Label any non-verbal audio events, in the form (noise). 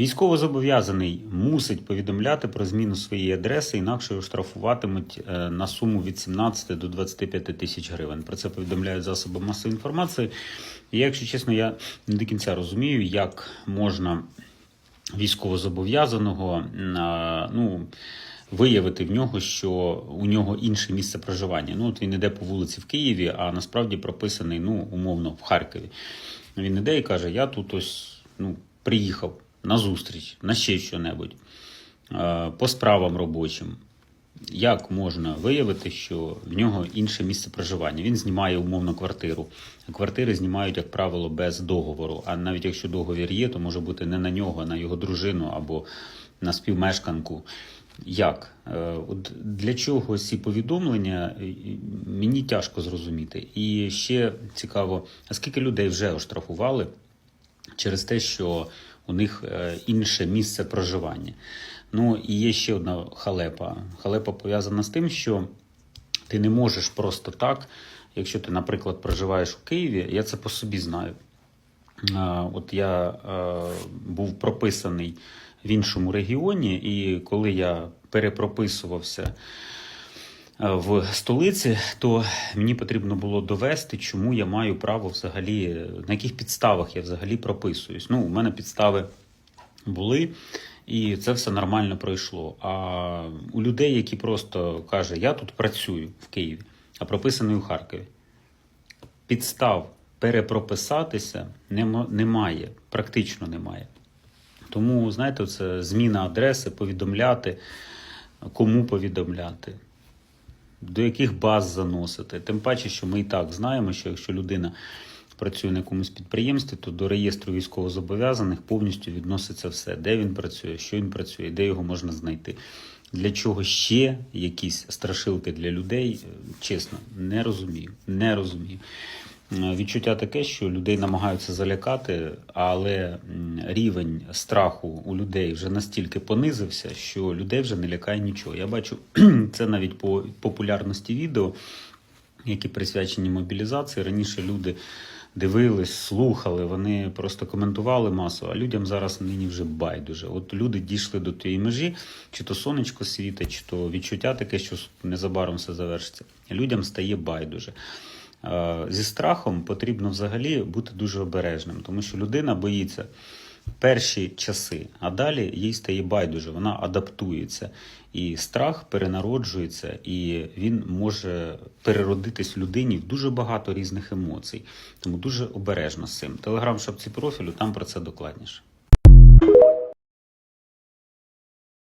Військовозобов'язаний мусить повідомляти про зміну своєї адреси, інакше його штрафуватимуть е, на суму від 17 до 25 тисяч гривень. Про це повідомляють засоби масової інформації. І якщо чесно, я не до кінця розумію, як можна військовозобов'язаного а, ну, виявити в нього, що у нього інше місце проживання. Ну, от він іде по вулиці в Києві, а насправді прописаний, ну, умовно, в Харкові. Він іде і каже: Я тут ось ну, приїхав на зустріч, на ще що-небудь, е, по справам робочим. Як можна виявити, що в нього інше місце проживання? Він знімає умовно квартиру. Квартири знімають, як правило, без договору. А навіть якщо договір є, то може бути не на нього, а на його дружину або на співмешканку. Як? Е, От для чого ці повідомлення, мені тяжко зрозуміти. І ще цікаво, а скільки людей вже оштрафували через те, що у них е, інше місце проживання. Ну і є ще одна халепа. Халепа пов'язана з тим, що ти не можеш просто так, якщо ти, наприклад, проживаєш у Києві, я це по собі знаю. От я е, був прописаний в іншому регіоні, і коли я перепрописувався е, в столиці, то мені потрібно було довести, чому я маю право взагалі, на яких підставах я взагалі прописуюсь. Ну, у мене підстави були, і це все нормально пройшло. А у людей, які просто кажуть, я тут працюю в Києві, а прописаний у Харкові, підстав перепрописатися немає, практично немає. Тому, знаєте, це зміна адреси, повідомляти, кому повідомляти, до яких баз заносити. Тим паче, що ми і так знаємо, що якщо людина працює на якомусь підприємстві, то до реєстру військовозобов'язаних повністю відноситься все, де він працює, що він працює, де його можна знайти. Для чого ще якісь страшилки для людей, чесно, не розумію. Не розумію. Відчуття таке, що людей намагаються залякати, але рівень страху у людей вже настільки понизився, що людей вже не лякає нічого. Я бачу (clears throat) це навіть по популярності відео, які присвячені мобілізації. Раніше люди дивились, слухали, вони просто коментували масово, а людям зараз нині вже байдуже. От люди дійшли до тієї межі, чи то сонечко світить, чи то відчуття таке, що незабаром все завершиться. Людям стає байдуже. Е, Зі страхом потрібно взагалі бути дуже обережним, тому що людина боїться перші часи, а далі їй стає байдуже, вона адаптується. І страх перенароджується, і він може переродитись в людині в дуже багато різних емоцій. Тому дуже обережно з цим. Телеграм шапці профілю там про це докладніше.